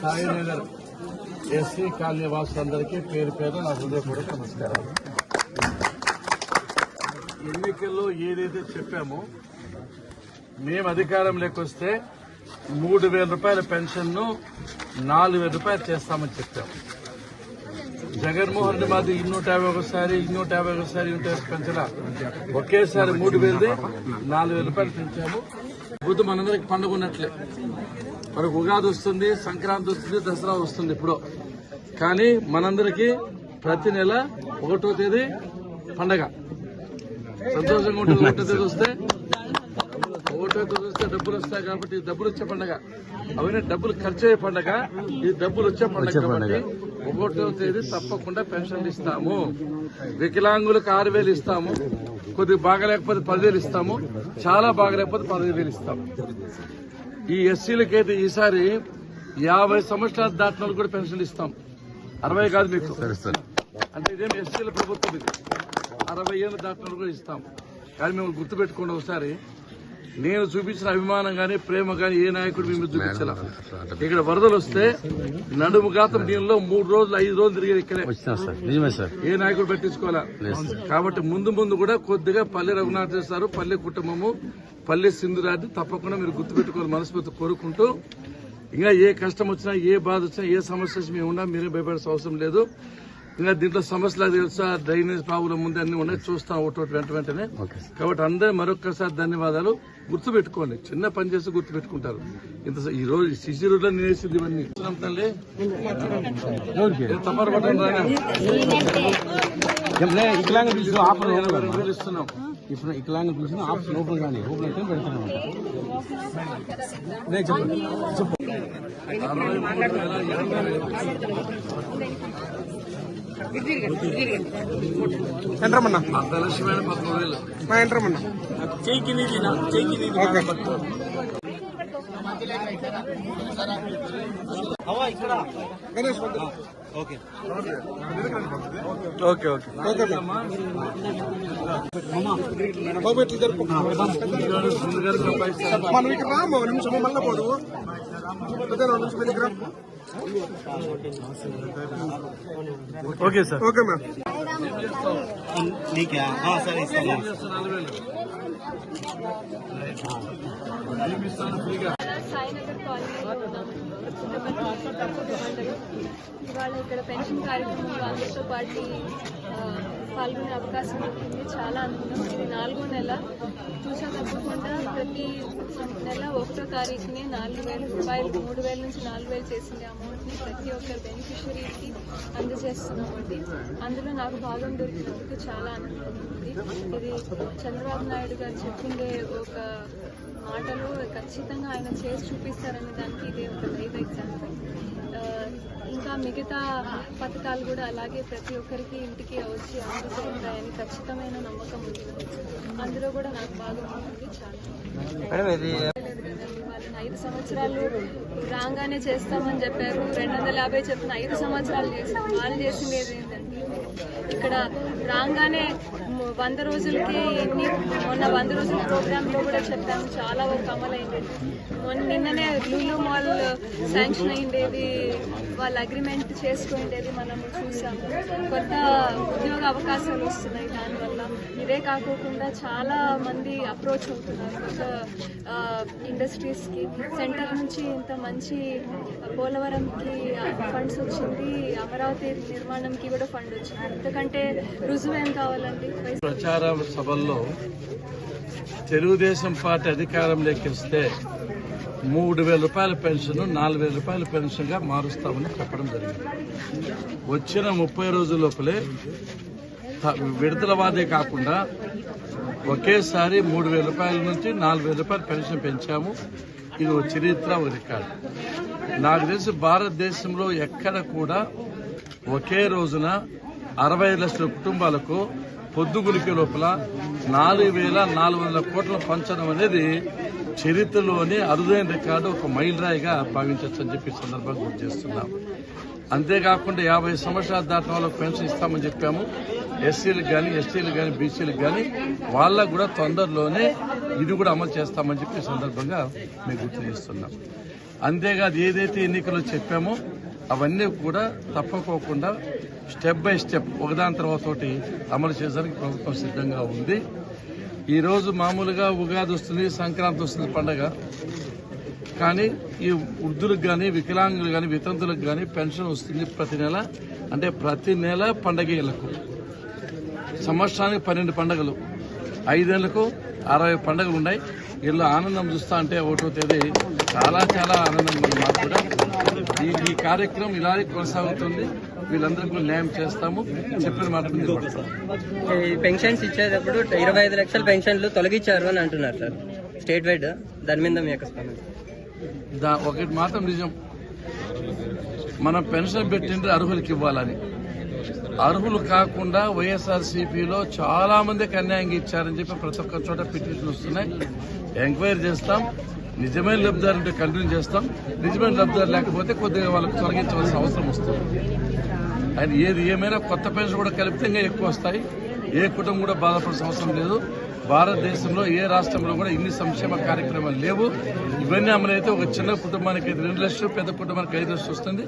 Sainagar SC colony వాసులందరికీ పేరు పేరు నా హృదయపూర్వక నమస్కారం ఎన్నికల్లో ఏదైతే చెప్పామో మేము అధికారంలోకి వస్తే మూడు వేల రూపాయల పెన్షన్ను నాలుగు వేల రూపాయలు చేస్తామని చెప్పాము జగన్మోహన్ రెడ్డి మాది ఇన్నూట యాభై ఒకసారి ఇన్నూట యాభై ఒకసారి ఇన్నూట యాభై ఒకేసారి మూడు వేలది నాలుగు వేల రూపాయలు పెంచాము. బుద్ధి మనందరికి పండుగ ఉన్నట్లే. మనకు ఉగాది వస్తుంది సంక్రాంతి వస్తుంది దసరా వస్తుంది ఇప్పుడు. కానీ మనందరికీ ప్రతి నెల ఒకటో తేదీ పండగ. సంతోషంగా ఉంటుంది ఒకటో తేదీ వస్తే ఒకటో తేదీ వస్తే డబ్బులు వస్తాయి కాబట్టి డబ్బులు వచ్చే పండగ. అవన్నీ డబ్బులు ఖర్చు అయ్యే పండగ. ఇది డబ్బులు వచ్చే పండగ. కాబట్టి ఒకటో తేదీ తప్పకుండా పెన్షన్లు ఇస్తాము. వికలాంగులకు ఆరు వేలు ఇస్తాము. కొద్దిగా బాగలేకపోతే పదివేలు ఇస్తాము. చాలా బాగలేకపోతే పదిహేను వేలు ఇస్తాము. ఈ ఎస్సీలకైతే ఈసారి యాభై సంవత్సరాలు దాటిన వాళ్ళకి కూడా పెన్షన్లు ఇస్తాం. అరవై కాదు మీకు. అంటే ఇదేం ఎస్సీల ప్రభుత్వం ఇది. అరవై ఏళ్ళు దాటిన వాళ్ళకి కూడా ఇస్తాం. కానీ మేము గుర్తుపెట్టుకోండి ఒకసారి. నేను చూపించిన అభిమానం గానీ ప్రేమ గానీ ఏ నాయకుడు మేము చూపించాల. ఇక్కడ వరదలు వస్తే నడుము గాతం దీనిలో మూడు రోజులు ఐదు రోజులు తిరిగి ఇక్కడే. ఏ నాయకుడు పట్టించుకోవాలా? కాబట్టి ముందు ముందు కూడా కొద్దిగా పల్లె రఘునాథ్ చేస్తారు పల్లె కుటుంబము పల్లె సింధురాజు తప్పకుండా మీరు గుర్తుపెట్టుకోవాలి మనస్ఫూర్తి కోరుకుంటూ ఇంకా ఏ కష్టం వచ్చినా ఏ బాధ వచ్చినా ఏ సమస్య వచ్చినా మేము ఉన్నా మీరే భయపడాల్సిన అవసరం లేదు. ఇంకా దీంట్లో సమస్యలు తెలుసా? డ్రైనేజ్ ప్రాబ్లం ఉంది అన్ని ఉన్నాయి. చూస్తాం ఒకటి వెంట వెంటనే. కాబట్టి అందరూ మరొక్కసారి ధన్యవాదాలు. గుర్తుపెట్టుకోండి. చిన్న పని చేసి గుర్తుపెట్టుకుంటారు. ఇంత ఈ రోజు శిశు రోజులో నేనేసింది ఇవన్నీ. తమరు ఇస్తున్నాం ఇప్పుడు ఇట్లాంగా పిలిచిన ఆఫర్ లోపల కానీ లోపల అయితే పెడతాను. చెప్పండి లక్ష్యమైన పదమూడు వేలు మా ఎంట్రమన్నా ఓకే. ఓకే. ఓకే బాబు ఎట్లా జరుపు ముందుగానే సంపాదిస్తాం మనం ఇక్కడ రాము నిమిషం మళ్ళీ పోదు. రెండు నిమిషం. Okay sir. Okay ma'am. వేలు ఏమి ఇస్తాను. సాయినగర్ కాలనీలో ఉన్నాం. ఇవాళ ఇక్కడ పెన్షన్ కార్యక్రమంలో అందరితో పాటు పాల్గొనే అవకాశం ఉంటుంది. చాలా ఆనందం ఇది నాలుగో నెల. చూసా తప్పకుండా ప్రతి నెల ఒకటో తారీఖునే నాలుగు వేల రూపాయలు మూడు వేల నుంచి నాలుగు వేలు చేసింది అమౌంట్ని ప్రతి ఒక్కరు బెనిఫిషరీకి అందజేస్తున్నామండి అందులో నాకు భాగం దొరికినందుకు చాలా ఆనందంగా ఉంది. ఇది చంద్రబాబు నాయుడు గారు చెప్పిందే ఒక మాటలు ఖచ్చితంగా ఆయన చేసి చూపిస్తారనే దానికి ఇదే ఒక లైవ్ ఎగ్జాంపుల్ ఇంకా మిగతా పథకాలు కూడా అలాగే ప్రతి ఒక్కరికి ఇంటికి వచ్చి అందుతుంటాయని ఖచ్చితమైన నమ్మకం ఉంది. అందులో కూడా నాకు బాగా ఉంటుంది చాలా. ఐదు సంవత్సరాలు రాగానే చేస్తామని చెప్పారు. రెండు వందల యాభై చెప్పిన ఐదు సంవత్సరాలు చేశారు వాళ్ళు చేసింది ఇక్కడ రాగానే వంద రోజులకి ఎన్ని మొన్న వంద రోజుల ప్రోగ్రామ్లో కూడా చెప్పాము. చాలా వరకు అమలైంది. మొన్న నిన్ననే లూలు మాల్ శాంక్షన్ అయిండేది వాళ్ళ అగ్రిమెంట్ చేసుకుండేది మనం చూసాము. కొత్త ఉద్యోగ అవకాశాలు వస్తున్నాయి దానివల్ల. ఇదే కాకోకుండా చాలా మంది అప్రోచ్ అవుతున్నారు. కొత్త ఇండస్ట్రీస్కి సెంటర్ నుంచి ఇంత మంచి పోలవరంకి ఫండ్స్ వచ్చింది. అమరావతి నిర్మాణంకి కూడా ఫండ్ వచ్చింది. ఎందుకంటే రుజువు ఏం కావాలండి? ప్రచార సభల్లో తెలుగుదేశం పార్టీ అధికారం లెక్కిస్తే మూడు వేల రూపాయల పెన్షన్ నాలుగు వేల రూపాయల పెన్షన్గా మారుస్తామని చెప్పడం జరిగింది. వచ్చిన ముప్పై రోజుల లోపలే త- కాకుండా ఒకేసారి మూడు వేల రూపాయల నుంచి నాలుగు వేల రూపాయల పెన్షన్ పెంచాము. ఇది ఒక చరిత్ర ఒక రికార్డు. నాకు తెలిసి భారతదేశంలో ఎక్కడ కూడా ఒకే రోజున అరవై లక్షల కుటుంబాలకు పొద్దుగులికే లోపల నాలుగు వేల నాలుగు వందల కోట్ల పంచడం అనేది చరిత్రలోనే అరుదైన రికార్డు ఒక మైలురాయిగా భావించవచ్చు అని చెప్పి సందర్భంగా గుర్తు చేస్తున్నాం. అంతేకాకుండా యాభై సంవత్సరాలు దాటిన వాళ్ళకి పెన్షన్ ఇస్తామని చెప్పాము. ఎస్సీలకు కానీ ఎస్టీలకు కానీ బీసీలకు కానీ వాళ్ళకు కూడా తొందరలోనే ఇది కూడా అమలు చేస్తామని చెప్పి సందర్భంగా మేము గుర్తు చేస్తున్నాం. అంతేకాదు ఏదైతే ఎన్నికల్లో చెప్పామో అవన్నీ కూడా తప్పకోకుండా స్టెప్ బై స్టెప్ ఒకదాని తర్వాత ఒకటి అమలు చేయడానికి ప్రభుత్వం సిద్ధంగా ఉంది. ఈరోజు మామూలుగా ఉగాది వస్తుంది సంక్రాంతి వస్తుంది పండగ. కానీ ఈ వృద్ధులకు కానీ వికలాంగులు కానీ వితంతులకు కానీ పెన్షన్ వస్తుంది ప్రతి నెల. అంటే ప్రతి నెల పండగలకు సంవత్సరానికి పన్నెండు పండగలు. ఐదేళ్ళకు అరవై పండగలు ఉన్నాయి. వీళ్ళు ఆనందం చూస్తా అంటే ఒకటో తేదీ. చాలా చాలా ఆనందం ఉంది మాకు కూడా ఈ ఈ కార్యక్రమం ఇలాగే కొనసాగుతుంది. వీళ్ళందరికీ కూడా న్యాయం చేస్తాము. చెప్పిన మాట మీద పెన్షన్స్ ఇచ్చేటప్పుడు ఇరవై ఐదు లక్షల పెన్షన్లు తొలగించారు అని అంటున్నారు సార్. స్టేట్ వైడ్ దాని మీద మీ యొక్క దా ఒకటి మాత్రం నిజం. మనం పెన్షన్ పెట్టిండ్రు అర్హులకి ఇవ్వాలని. అర్హులు కాకుండా వైఎస్ఆర్సీపీలో చాలా మందికి అన్యాయంగా ఇచ్చారని చెప్పి ప్రతి ఒక్క చోట పిటిషన్ వస్తున్నాయి. ఎంక్వైరీ చేస్తాం. నిజమైన లబ్ధిదారు ఉంటే కంటిన్యూ చేస్తాం. నిజమైన లబ్ధిదారు లేకపోతే కొద్దిగా వాళ్ళకి తొలగించవలసిన అవసరం వస్తుంది. అండ్ ఏది ఏమైనా కొత్త పెన్షన్ కూడా కలిపితే ఇంకా ఎక్కువ వస్తాయి. ఏ కుటుంబం కూడా బాధపడాల్సిన అవసరం లేదు. భారతదేశంలో ఏ రాష్ట్రంలో కూడా ఇన్ని సంక్షేమ కార్యక్రమాలు లేవు. ఇవన్నీ అమలైతే ఒక చిన్న కుటుంబానికి అయితే రెండు లక్షలు పెద్ద కుటుంబానికి ఐదు లక్షలు వస్తుంది.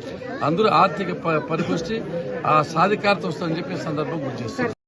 అందరూ ఆర్థిక ప- పరిపుష్టి ఆ సాధికారత వస్తుందని చెప్పి సందర్భం గుర్తు చేస్తారు